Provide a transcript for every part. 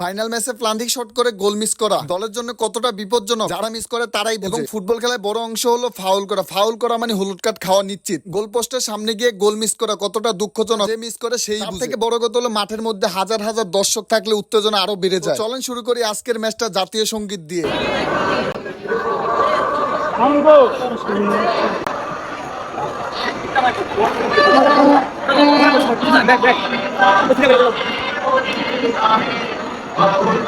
Final ম্যাচে প্লান্টিক shot করে goal miss করা দলের জন্য কতটা বিপজ্জনক যারা মিস করে তারাই এবং ফুটবল খেলায় বড় অংশ হলো ফাউল করা ফাউল করা মানে হলুদ কার্ড খাওয়া নিশ্চিত গোল পোস্টের সামনে গিয়ে গোল মিস করা কতটা দুঃখজনক যে মিস করে সেই থেকে বড় কথা হলো মাঠের মধ্যে হাজার হাজার দর্শক থাকলে উত্তেজনা আরও বেড়ে যায় চলেন শুরু করি আজকের ম্যাচটা জাতীয় সংগীত দিয়ে Oh,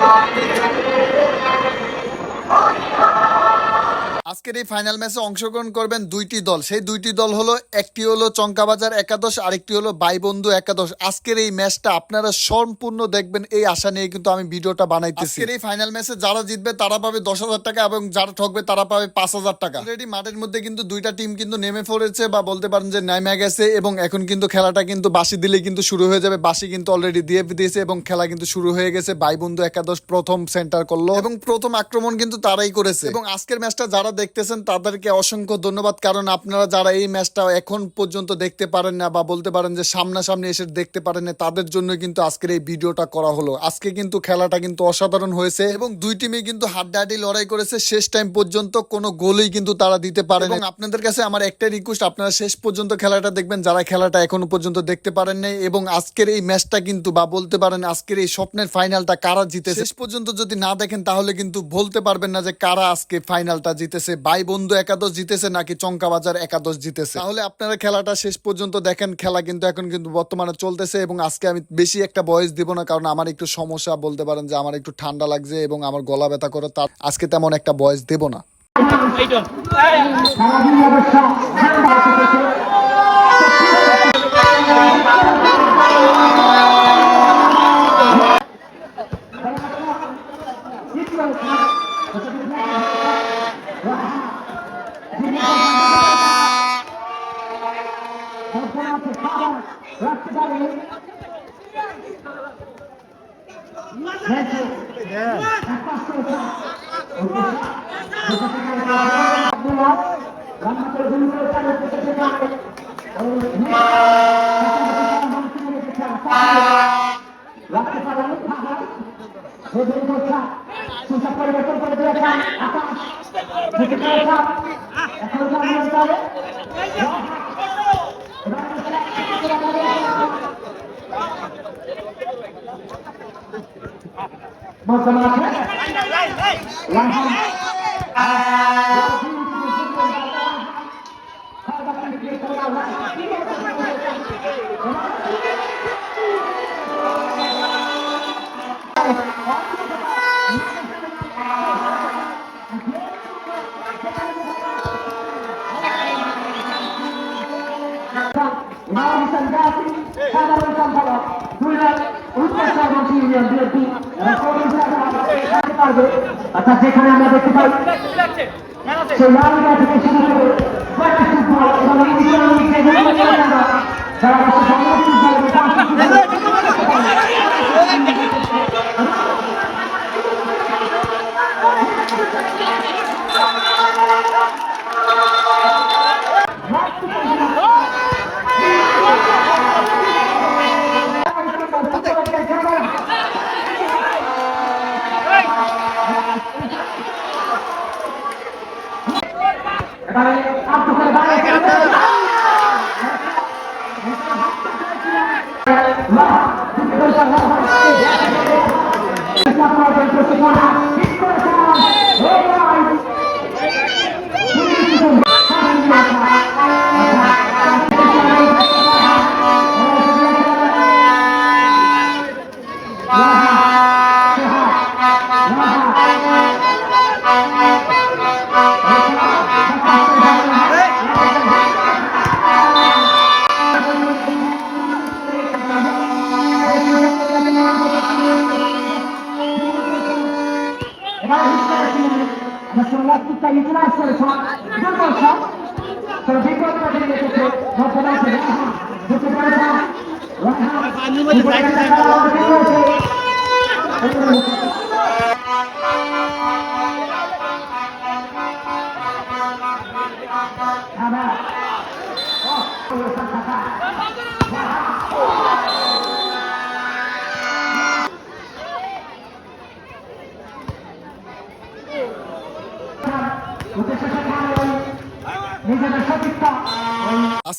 আজকের এই ফাইনাল ম্যাচে অংশগ্রহণ করবেন দুইটি দল। সেই দুইটি দল হলো একটি হলো চঙ্কাবাজার একাদশ আরেকটি হলো বাইবন্ধু একাদশ। আজকের এই ম্যাচটা আপনারা সম্পূর্ণ দেখবেন এই আশা নিয়ে কিন্তু আমি ভিডিওটা বানাইতেছি। আজকের এই ফাইনাল ম্যাচে যারা জিতবে তারা পাবে দশ হাজার টাকা এবং যারা ঠকবে তারা পাবে পাঁচ হাজার টাকা। অলরেডি মাঠের মধ্যে কিন্তু দুইটা টিম কিন্তু নেমে পড়েছে বা বলতে পারেন যে নেমে গেছে এবং এখন কিন্তু খেলাটা কিন্তু বাসি দিলে কিন্তু শুরু হয়ে যাবে। বাসি কিন্তু অলরেডি দিয়ে দিয়েছে এবং খেলা কিন্তু শুরু হয়ে গেছে। বাইবন্ধু একাদশ প্রথম সেন্টার করল। এবং প্রথম আক্রমণ কিন্তু তারাই করেছে। এবং আজকের ম্যাচটা যারা দেখতেছেন তাদেরকে অসংখ্য ধন্যবাদ। কারণ আপনারা যারা এই ম্যাচটা এখন পর্যন্ত দেখতে পারেন না বা বলতে পারেন যে সামনাসামনি এসে দেখতে পারেন না তাদের জন্য কিন্তু আজকের এই ভিডিওটা করা হলো। আজকে কিন্তু খেলাটা কিন্তু অসাধারণ হয়েছে এবং দুই টিমই কিন্তু হাড্ডাহাড্ডি লড়াই করেছে। শেষ টাইম পর্যন্ত কোনো গোলই কিন্তু তারা দিতে পারে এবং আপনাদের কাছে আমার একটাই রিকোয়েস্ট আপনারা শেষ পর্যন্ত খেলাটা দেখবেন। যারা খেলাটা এখনও পর্যন্ত দেখতে পারেন নাই এবং আজকের এই ম্যাচটা কিন্তু বা বলতে পারেন আজকের এই স্বপ্নের ফাইনালটা কারা জিতে শেষ পর্যন্ত যদি না দেখেন তাহলে কিন্তু বলতে পারবেন না যে কারা আজকে ফাইনালটা জিতেছে। ভাই বন্ধু একাদশ জিতেছে নাকি চঙ্কাবাজার একাদশ জিতেছে? তাহলে আপনারা খেলাটা শেষ পর্যন্ত দেখেন খেলা কিন্তু এখন কিন্তু বর্তমানে চলতেছে এবং আজকে আমি বেশি একটা বয়স দিব না কারণ আমার একটু সমস্যা বলতে পারেন যে আমার একটু ঠান্ডা লাগছে এবং আমার গলা ব্যথা করে তার আজকে তেমন একটা বয়স দেব না। পরিবর্তন করে দিয়েছেন এখন জানিয়ে যাবে বর্তমান আছে সাধারণ সম্পাদক দুই লাখ উত্তর সর্বশী বিএনপি পারবে। অর্থাৎ যেখানে আমরা দেখতে পাই সেই লাল থেকে শুরু করে থেকে বুঝতে পেরেছ নিজেদের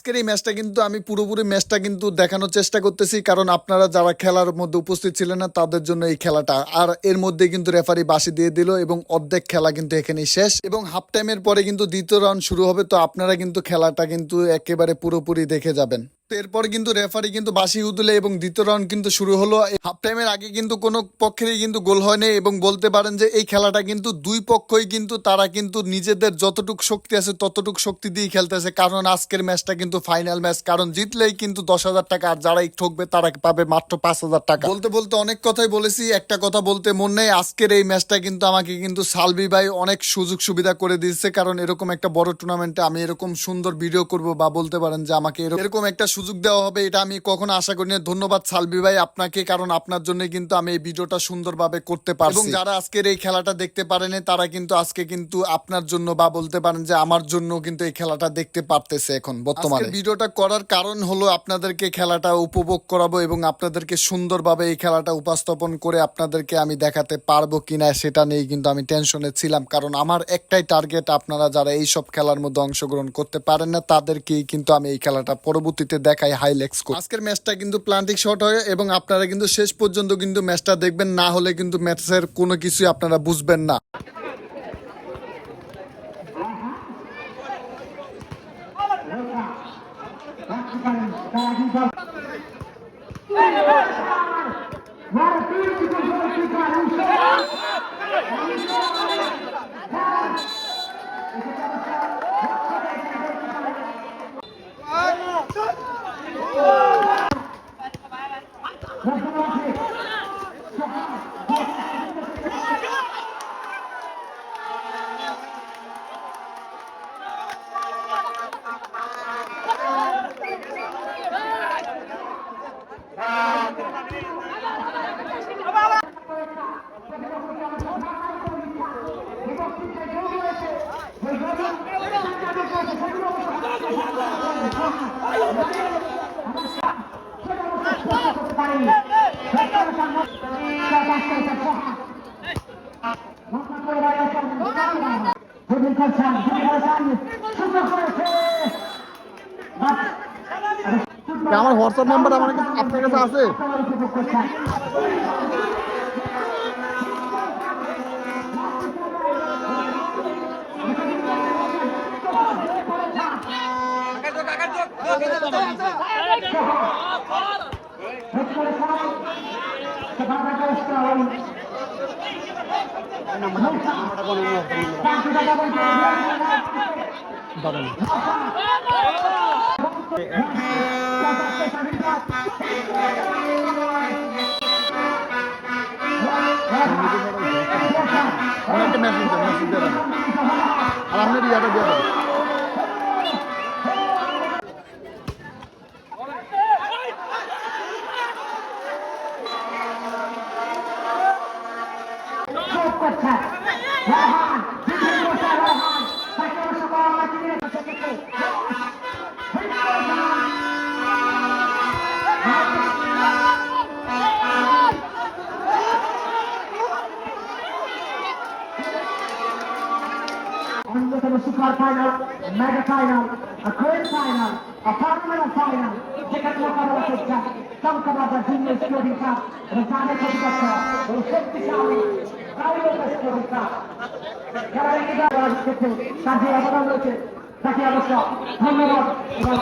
আজকের এই ম্যাচটা কিন্তু আমি পুরোপুরি ম্যাচটা কিন্তু দেখানোর চেষ্টা করতেছি, কারণ আপনারা যারা খেলার মধ্যে উপস্থিত ছিলেন না, তাদের জন্য এই খেলাটা। আর এর মধ্যে কিন্তু রেফারি বাসি দিয়ে দিল এবং অর্ধেক খেলা কিন্তু এখানেই শেষ। এবং হাফ টাইমের পরে কিন্তু দ্বিতীয় রাউন্ড শুরু হবে, তো আপনারা কিন্তু খেলাটা কিন্তু একেবারে পুরোপুরি দেখে যাবেন। এরপর কিন্তু রেফারি কিন্তু বাসি উদলে এবং দ্বিতীয় রাউন্ড কিন্তু শুরু হলো। হাফ টাইমের আগে কিন্তু কোনো পক্ষেরই কিন্তু গোল হয়নি এবং বলতে পারেন যে এই খেলাটা কিন্তু দুই পক্ষই কিন্তু তারা কিন্তু নিজেদের যতটুক শক্তি আছে, ততটুক শক্তি দিয়ে খেলতেছে, কারণ আজকের ম্যাচটা কিন্তু ফাইনাল ম্যাচ কারণ জিতলেই কিন্তু দশ হাজার টাকা আর যারাই ঠকবে তারা পাবে মাত্র পাঁচ হাজার টাকা। বলতে বলতে অনেক কথাই বলেছি একটা কথা বলতে মন নেই আজকের এই ম্যাচটা কিন্তু আমাকে কিন্তু সালবি ভাই অনেক সুযোগ সুবিধা করে দিচ্ছে কারণ এরকম একটা বড় টুর্নামেন্টে আমি এরকম সুন্দর ভিডিও করব বা বলতে পারেন যে আমাকে এরকম- একটা সুযোগ দেওয়া হবে এটা আমি কখনো আশা করিনি। ধন্যবাদ সালবি ভাই আপনাকে কারণ আপনার জন্য কিন্তু আমি এই ভিডিওটা সুন্দরভাবে করতে পারছি। এবং যারা আজকের এই খেলাটা দেখতে পারেনি তারা কিন্তু আজকে কিন্তু আপনার জন্য বা বলতে পারেন যে আমার জন্য কিন্তু এই খেলাটা দেখতে পারতেছে এখন বর্তমানে। ভিডিওটা করার কারণ হলো আপনাদেরকে খেলাটা উপভোগ করাবো এবং আপনাদেরকে সুন্দরভাবে এই খেলাটা উপস্থাপন করে আপনাদেরকে আমি দেখাতে পারব কিনা সেটা নিয়ে কিন্তু আমি টেনশনে ছিলাম। কারণ আমার একটাই টার্গেট আপনারা যারা এই সব খেলার মধ্যে অংশগ্রহণ করতে পারেন না তাদেরকেই কিন্তু আমি এই খেলাটা পরবর্তীতে দেখাই হাইলেক্স করি। আজকের ম্যাচটা কিন্তু প্লান্টিক শট হয় এবং আপনারা কিন্তু শেষ পর্যন্ত কিন্তু ম্যাচটা দেখবেন না হলে কিন্তু ম্যাচের কোনো কিছুই আপনারা বুঝবেন না। রাখতে পারেন তারা কিন্তু বড় তিন উইকেট গোল keeper Hücum kaçan, hücum kaçan, সুন্দর করেছে আমার হোয়াটসঅ্যাপ নাম্বার আমার কাছে আপনার কাছে আছে? করছেন আমার একটা মেসেজ দেবেন আর দিয়ে দেবেন mega final great final ফার্মাল final যেখানে মোকাবেলা করছেন চমকাবাজার জুনিয়র স্পোর্টিং এবং তাদের প্রতিপক্ষ এই শক্তিশালী ধন্যবাদ এবং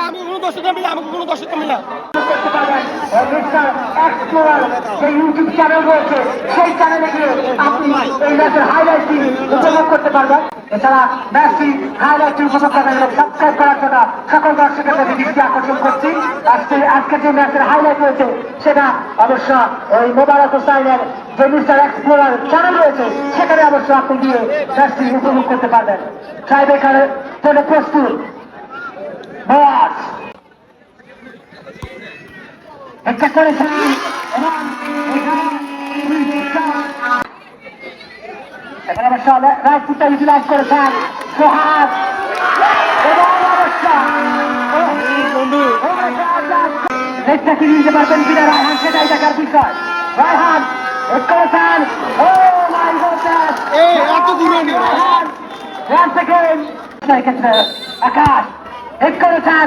আমাকে কোনো দর্শক মিলে আমাকে কোনো দর্শক মিলে ইউটিউব চ্যানেল রয়েছে। সেই চ্যানেলে গিয়ে আপনি এই ম্যাচের হাইলাইটটি উপভোগ করতে পারবেন? এছাড়া ম্যাচটি হাইলাইটটি উপভোগ করার সাবস্ক্রাইব করার জন্য সকল দর্শকের প্রতি দৃষ্টি আকর্ষণ করছি। আজকে আজকে যে ম্যাচের হাইলাইট রয়েছে, সেটা অবশ্য ওই মোবারক হোসাইনের যে মিস্টার এক্সপ্লোরার চ্যানেল রয়েছে, সেখানে অবশ্য আপনি গিয়ে ম্যাচটি উপভোগ করতে পারবেন। ট্রাইবেকারের জন্য প্রস্তুত। বস! একটা করেছেন এবং এখানে অবশ্য ফুটটা ইউটিলাইজ করেছেন সোহাগ লেগটা কি নিতে পারবেন কিনা রায়হান সেটাই দেখার বিষয় রায়হান করেছেন ও মাই ওয়ান্স অ্যাগেন ক্ষেত্রে আকাশ এক করেছেন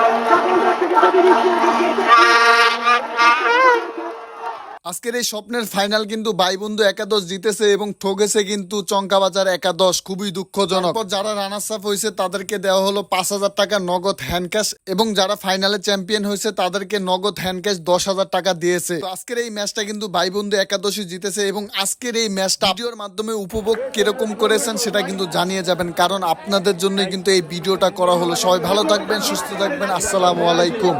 Thank you. আজকের এই স্বপ্নের ফাইনাল কিন্তু ভাই বন্ধু একাদশ জিতেছে এবং ঠকেছে কিন্তু চঙ্কাবাজার একাদশ। খুবই দুঃখজনক। যারা রানার্স আপ হয়েছে, তাদেরকে দেওয়া হলো পাঁচ হাজার টাকা নগদ হ্যান্ড ক্যাশ এবং যারা ফাইনালে চ্যাম্পিয়ন হয়েছে, তাদেরকে নগদ হ্যান্ড ক্যাশ দশ হাজার টাকা দিয়েছে। আজকের এই ম্যাচটা কিন্তু ভাই বন্ধু একাদশী জিতেছে এবং আজকের এই ম্যাচটা ভিডিওর মাধ্যমে উপভোগ কীরকম করেছেন সেটা কিন্তু জানিয়ে যাবেন, কারণ আপনাদের জন্যই কিন্তু এই ভিডিওটা করা হলো। সবাই ভালো থাকবেন, সুস্থ থাকবেন। আসসালামু আলাইকুম।